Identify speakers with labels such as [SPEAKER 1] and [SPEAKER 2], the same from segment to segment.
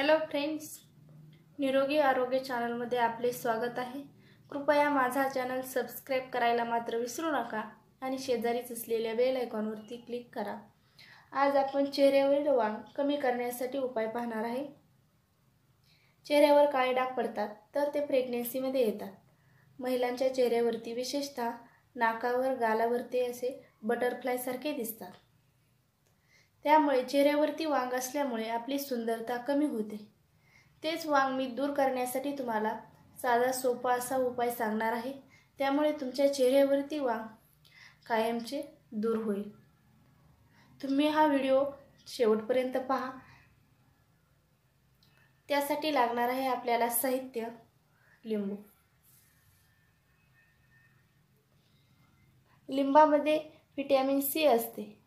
[SPEAKER 1] Hello friends निरोगी आरोग्य चॅनलमध्ये आपले स्वागत आहे. कृपया माझा चॅनल सबस्क्राईब करायला मात्र विसरू नका आणि शेजारीच असलेल्या बेल आयकॉनवरती क्लिक करा. आज आपण चेहऱ्यावरील वांग कमी करण्यासाठी उपाय पाहणार आहे. चेहऱ्यावर काळे डाग पडतात तर ते प्रेग्नेन्सीमध्ये येतात. महिलांच्या चेहऱ्यावरती विशेषतः नाकावर गालावरती असे बटरफ्लायसारखे दिसतात. त्यामुळे चेहऱ्यावरती वांग असल्यामुळे आपली सुंदरता कमी होते. तेच वांग मी दूर करण्यासाठी तुम्हाला साधा सोपा असा उपाय सांगणार आहे. त्यामुळे तुमच्या चेहऱ्यावरती वांग कायमचे दूर होईल. तुम्ही हा व्हिडिओ शेवटपर्यंत पहा. त्यासाठी लागणार आहे आपल्याला साहित्य लिंबू. लिंबामध्ये व्हिटॅमिन सी असते.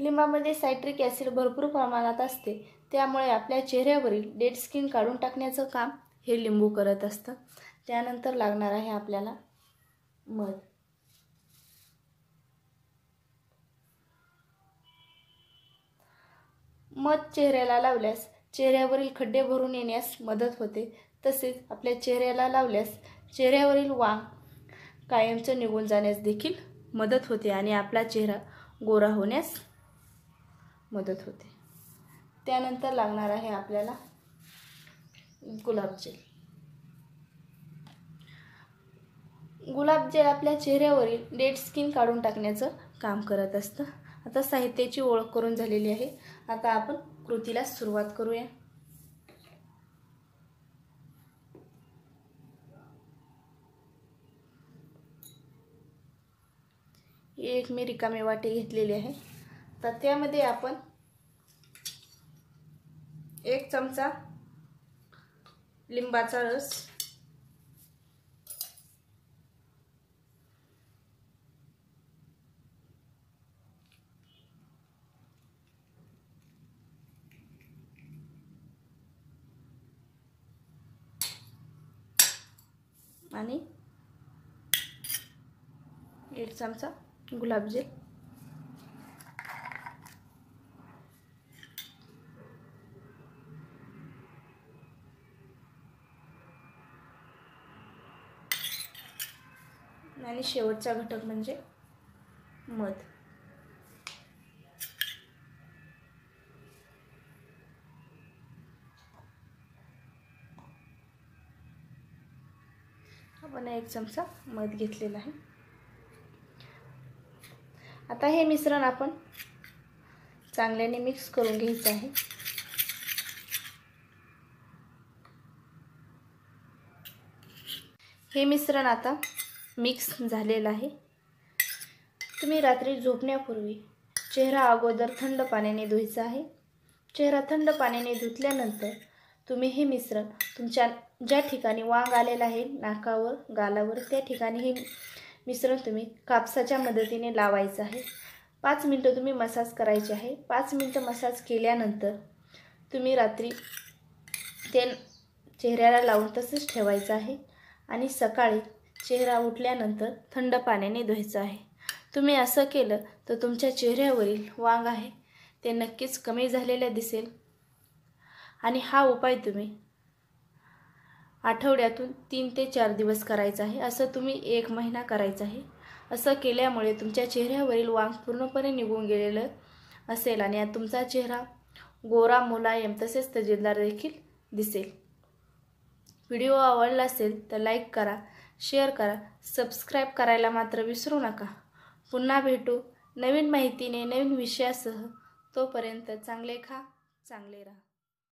[SPEAKER 1] लिंबामध्ये सायट्रिक ॲसिड भरपूर प्रमाणात असते. त्यामुळे आपल्या चेहऱ्यावरील डेड स्किन काढून टाकण्याचं काम हे लिंबू करत असतं. त्यानंतर लागणार आहे आपल्याला मध. मध चेहऱ्याला लावल्यास चेहऱ्यावरील खड्डे भरून येण्यास मदत होते. तसेच आपल्या चेहऱ्याला लावल्यास चेहऱ्यावरील वांग कायमचं निघून जाण्यास देखील मदत होते आणि आपला चेहरा गोरा होण्यास मदत होते. त्यानंतर लागणार आहे आपल्याला गुलाबजेल गुलाबजेल आपल्या चेहऱ्यावरील डेड स्किन काढून टाकण्याचं काम करत असतं. आता साहित्याची ओळख करून झालेली आहे. आता आपण कृतीला सुरुवात करूया. एक मी रिकामे वाटे घेतलेले आहे. तर त्यामध्ये आपण एक चमचा लिंबाचा रस आणि एक चमचा गुलाबजेल. आणि शेवटचा घटक म्हणजे मध. आपण एक चमचा मध घेतलेला आहे. आता हे मिश्रण आपण चांगल्याने मिक्स करून घ्यायचं आहे. हे मिश्रण आता मिक्स झालेला आहे. तुम्ही रात्री झोपण्यापूर्वी चेहरा अगोदर थंड पाण्याने धुवायचा आहे. चेहरा थंड पाण्याने धुतल्यानंतर तुम्ही हे मिश्रण तुमच्या ज्या ठिकाणी वांग आलेला आहे नाकावर गालावर त्या ठिकाणी हे मिश्रण तुम्ही कापसाच्या मदतीने लावायचं आहे. पाच मिनटं तुम्ही मसाज करायचे आहे. पाच मिनटं मसाज केल्यानंतर तुम्ही रात्री ते चेहऱ्याला लावून तसंच ठेवायचं आहे. आणि सकाळी चेहरा उठल्यानंतर थंड पाण्याने धुवायचं आहे. तुम्ही असं केलं तर तुमच्या चेहऱ्यावरील वांग आहे. ते नक्कीच कमी झालेलं दिसेल. आणि हा उपाय तुम्ही आठवड्यातून तीन ते चार दिवस करायचा आहे. असं तुम्ही एक महिना करायचा आहे. असं केल्यामुळे तुमच्या चेहऱ्यावरील वांग पूर्णपणे निघून गेलेलं असेल आणि तुमचा चेहरा गोरा मुलायम तसेच तजेदार देखील दिसेल. व्हिडिओ आवडला असेल तर लाईक करा. शेअर करा. सबस्क्राईब करायला मात्र विसरू नका. पुन्हा भेटू नवीन माहितीने नवीन विषयासह. तोपर्यंत चांगले खा चांगले राहा.